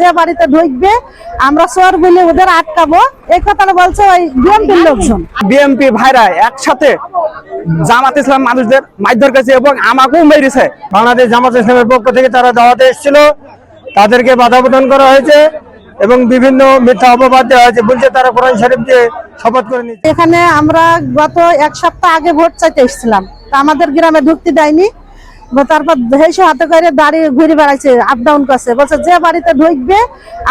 যে বাড়িতে ঢুকবে আমরা চোর বলে ওদের আটকাবো। এই কথাটা বলছে ওই বিএমপির লোকজন। বিএমপি ভাইরা একসাথে জামাত ইসলাম মানুষদের মারধর করেছে এবং আমাকেও মেরেছে। বাংলাদেশ জামাত ইসলামের পক্ষ থেকে তারা দাওয়াতে এসেছিল তাদেরকে বাধা প্রদান করা হয়েছে এবং বিভিন্ন মিথ্যা অপবাদ দেওয়া হয়েছে বলছে তারা কোরআন শরীফ দিয়ে শপথ করে নিচ্ছে এখানে আমরা গত এক সপ্তাহ আগে ভোট চাইতে এসেছিলাম। তা আমাদের গ্রামে ঢুকতে দেয়নি। তারপর হেসে হাতে করে দাঁড়িয়ে ঘুরে বেড়াইছে আপ ডাউন করছে। বলছে যে বাড়িতে ঢুকবে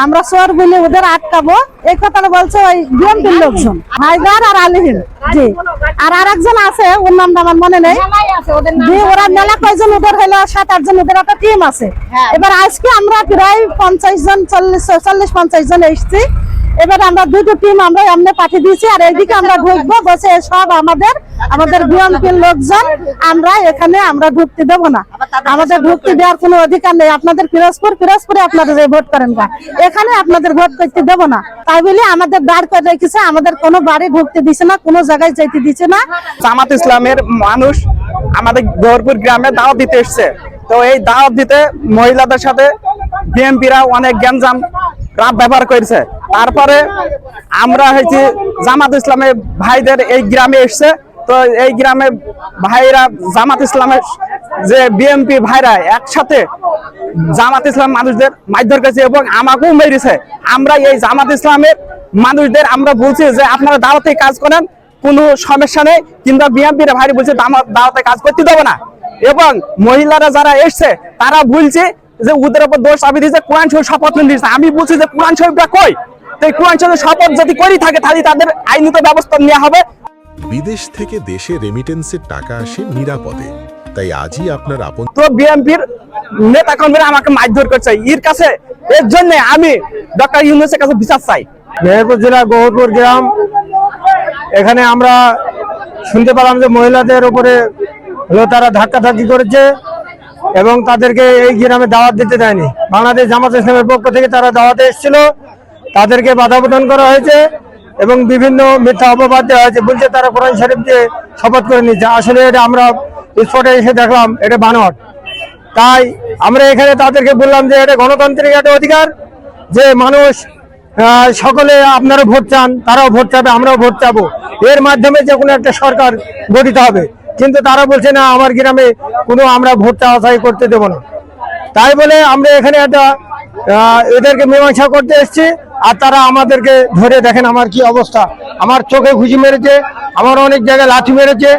আমরা চোর বলে ওদের আটকাবো। এই কথাটা বলছে ওই বিএমপির লোকজন হায়দার আর আলিহীন। জি। আর আরেকজন আছে ওর নামটা আমার মনে নেই। ওরা মেলা কয়জন ওদের হলো সাত আটজন ওদের একটা টিম আছে। এবার আজকে আমরা প্রায় পঞ্চাশ জন চল্লিশ চল্লিশ পঞ্চাশ জন এসেছি। এবার আমরা দুটো টিম আমরা এমনি পাঠিয়ে দিয়েছি, আর এইদিকে আমরা ঢুকবো, বসে সব আমাদের আমাদের বিএমপির লোকজন আমরা এখানে আমরা ঢুকতে দেবো না। আমাদের ঢুকতে দেওয়ার কোনো অধিকার নেই। আপনাদের পিরোজপুর, পিরোজপুরে আপনারা যে ভোট করেন না। এখানে আপনাদের ভোট করতে দেবো না। তাই বলে, আমাদের দাঁড় করে রেখেছে, আমাদের কোনো বাড়ি ঢুকতে দিছে না, কোনো জায়গায় যেতে দিছে না। জামাত ইসলামের মানুষ আমাদের গৌরপুর গ্রামে দাওয়াত দিতে এসছে। তো এই দাওয়াত দিতে মহিলাদের সাথে বিএমপিরা অনেক গ্যাঞ্জাম রাত ব্যবহার করেছে। তারপরে আমরা হয়েছি জামাত ইসলামের ভাইদের এই গ্রামে এসছে। তো এই গ্রামে ভাইরা জামাত ইসলামের যে বিএমপি ভাইরা একসাথে জামাত ইসলাম মানুষদের মারধর করেছে এবং আমাকেও মেরেছে। আমরা এই জামাত ইসলামের মানুষদের আমরা বলছি যে আপনারা দাওয়াতে কাজ করেন, কোনো সমস্যা নেই কিংবা বিএমপির ভাই বলছে দাওয়াতে কাজ করতে দেবো না। এবং মহিলারা যারা এসছে, তারা বলছে যে ওদের উপর দোষ চাপি দিয়েছে, কোরআন শরীফ শপথ নিয়েছে। আমি বলছি যে কোরআন শরীফটা কই? তো এই কোরআন শরীফ শপথ যদি করি থাকে তাহলে তাদের আইনত ব্যবস্থা নেওয়া হবে। বিদেশ থেকে দেশে রেমিটেন্সের টাকা আসে নিরাপদে। তাই আজই আপনার আপন তো বিএনপির নেতা কর্মীরা আমাকে মারধর করছে। এর কাছে এর জন্য আমি ডক্টর ইউনুসের কাছে বিচার চাই। মেহেরপুর জেলা গৌরপুর গ্রাম এখানে আমরা শুনতে পেলাম যে মহিলাদের উপরে হলো তারা ধাক্কাধাক্কি করেছে এবং তাদেরকে এই গ্রামে দাওয়াত দিতে দেয়নি। বাংলাদেশ জামাত ইসলামের পক্ষ থেকে তারা দাওয়াতে এসেছিল। তাদেরকে বাধা প্রদান করা হয়েছে এবং বিভিন্ন মিথ্যা অপবাদ দেওয়া হয়েছে। বলছে তারা কোরআন শরীফ দিয়ে শপথ করে নিচ্ছে আসলে এটা আমরা স্পটে এসে দেখলাম, এটা বানোয়াট। তাই আমরা এখানে তাদেরকে বললাম যে এটা গণতান্ত্রিক একটা অধিকার, যে মানুষ সকলে আপনারা ভোট চান, তারাও ভোট চাবে, আমরাও ভোট চাবো। এর মাধ্যমে যে কোনো একটা সরকার গঠিত হবে। কিন্তু তারা বলছে, না, আমার গ্রামে কোনো আমরা ভোট চাওয়াচাই করতে দেবো না। তাই বলে আমরা এখানে একটা এদেরকে মীমাংসা করতে এসেছি। আর তারা আমাদেরকে ধরে দেখেন আমার কি অবস্থা। আমার চোখে ঘুষি মেরেছে আমার অনেক জায়গায় লাঠি মেরেছে।